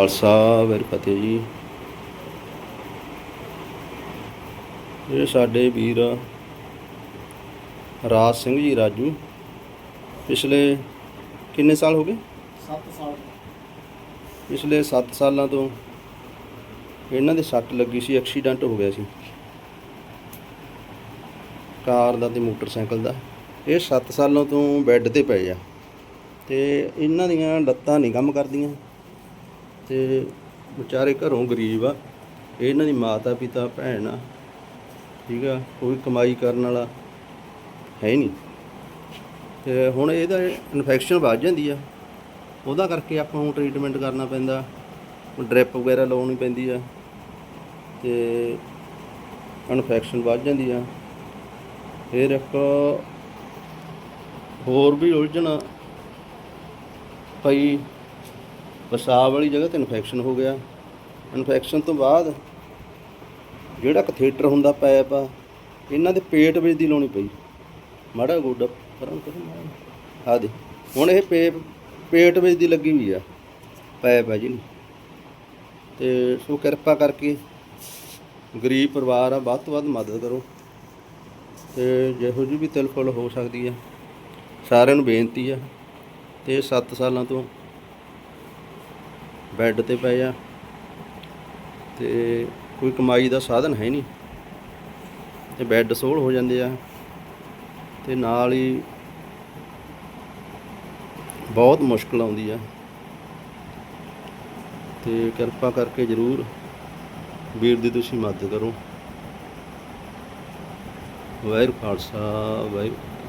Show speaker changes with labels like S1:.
S1: ਖਾਲਸਾ ਵੈਰ ਫਤਿਹ ਜੀ। ਇਹ ਸਾਡੇ ਵੀਰ ਰਾਜ ਸਿੰਘ ਜੀ ਰਾਜੂ। ਪਿਛਲੇ ਕਿੰਨੇ ਸਾਲ ਹੋ ਗਏ?
S2: 7 ਸਾਲ।
S1: ਪਿਛਲੇ 7 ਸਾਲਾਂ ਤੋਂ ਇਹਨਾਂ ਦੇ ਸੱਟ ਲੱਗੀ ਸੀ ਐਕਸੀਡੈਂਟ ਹੋ ਗਿਆ ਸੀ। ਕਾਰ ਦਾ ਤੇ ਮੋਟਰਸਾਈਕਲ ਦਾ। ਇਹ 7 ਸਾਲਾਂ ਤੋਂ ਬੈੱਡ ਤੇ ਪਏ ਆ। ਤੇ ਇਹਨਾਂ ਦੀਆਂ ਲੱਤਾਂ ਨਹੀਂ ਕੰਮ ਕਰਦੀਆਂ। ਤੇ ਵਿਚਾਰੇ ਘਰੋਂ ਗਰੀਬ ਆ। ਇਹਨਾਂ ਦੀ ਮਾਤਾ ਪਿਤਾ ਭੈਣ ਆ। ਠੀਕ ਆ, ਕੋਈ ਕਮਾਈ ਕਰਨ ਵਾਲਾ ਹੈ ਨਹੀਂ। ਤੇ ਹੁਣ ਇਹਦਾ ਇਨਫੈਕਸ਼ਨ ਵੱਧ ਜਾਂਦੀ ਆ। ਉਹਦਾ ਕਰਕੇ ਆਪਾਂ ਨੂੰ ਟ੍ਰੀਟਮੈਂਟ ਕਰਨਾ ਪੈਂਦਾ। ਡ੍ਰਿਪ ਵਗੈਰਾ ਲਾਉਣੀ ਪੈਂਦੀ ਆ। ਤੇ ਇਨਫੈਕਸ਼ਨ ਵੱਧ ਜਾਂਦੀ ਆ। ਫਿਰ ਇੱਕ ਹੋਰ ਵੀ ਉਲਝਣ। ਪਈ ਪਿਸ਼ਾਬ ਵਾਲੀ ਜਗ੍ਹਾ ਤੇ ਇਨਫੈਕਸ਼ਨ ਹੋ ਗਿਆ। ਇਨਫੈਕਸ਼ਨ ਤੋਂ ਬਾਅਦ ਜਿਹੜਾ ਕਥੇਟਰ ਹੁੰਦਾ ਪੈਪ ਆ, ਇਹਨਾਂ ਦੇ ਪੇਟ ਵਿੱਚ ਦੀ ਲਾਉਣੀ ਪਈ। ਮਾੜਾ ਗੋਡਾ ਪਰਾਂ ਕਰੋ ਆ ਦੇ ਹੁਣ ਇਹ ਪੇਪ, ਪੇਟ ਵਿੱਚ ਦੀ ਲੱਗੀ ਹੋਈ ਆ। ਪੈਪ ਆ ਜੀ ਤੇ ਸੋ ਕਿਰਪਾ ਕਰਕੇ ਗਰੀਬ ਪਰਿਵਾਰ ਆ, ਵੱਧ ਤੋਂ ਵੱਧ ਮਦਦ ਕਰੋ। ਤੇ ਜਿਹੋ ਜਿਹੀ ਵੀ ਤਿਲਫੁਲ ਹੋ ਸਕਦੀ ਆ। ਸਾਰਿਆਂ ਨੂੰ ਬੇਨਤੀ ਆ। ਤੇ 7 ਸਾਲਾਂ ਤੋਂ ਬੈੱਡ ਤੇ ਪਏ ਆ ਤੇ ਕੋਈ ਕਮਾਈ ਦਾ ਸਾਧਨ ਹੈ ਨਹੀਂ। ਤੇ ਬੈੱਡ ਸੋਲ ਹੋ ਜਾਂਦੇ ਆ। ਤੇ ਨਾਲ ਹੀ ਬਹੁਤ ਮੁਸ਼ਕਲ ਆਉਂਦੀ ਆ। ਤੇ ਕਿਰਪਾ ਕਰਕੇ ਜਰੂਰ ਵੀਰ ਦੀ ਤੁਸੀਂ ਮਦਦ ਕਰੋ। ਵਾਹਿਗੁਰੂ ਖਾਲਸਾ, ਵਾਹਿਗੁਰੂ।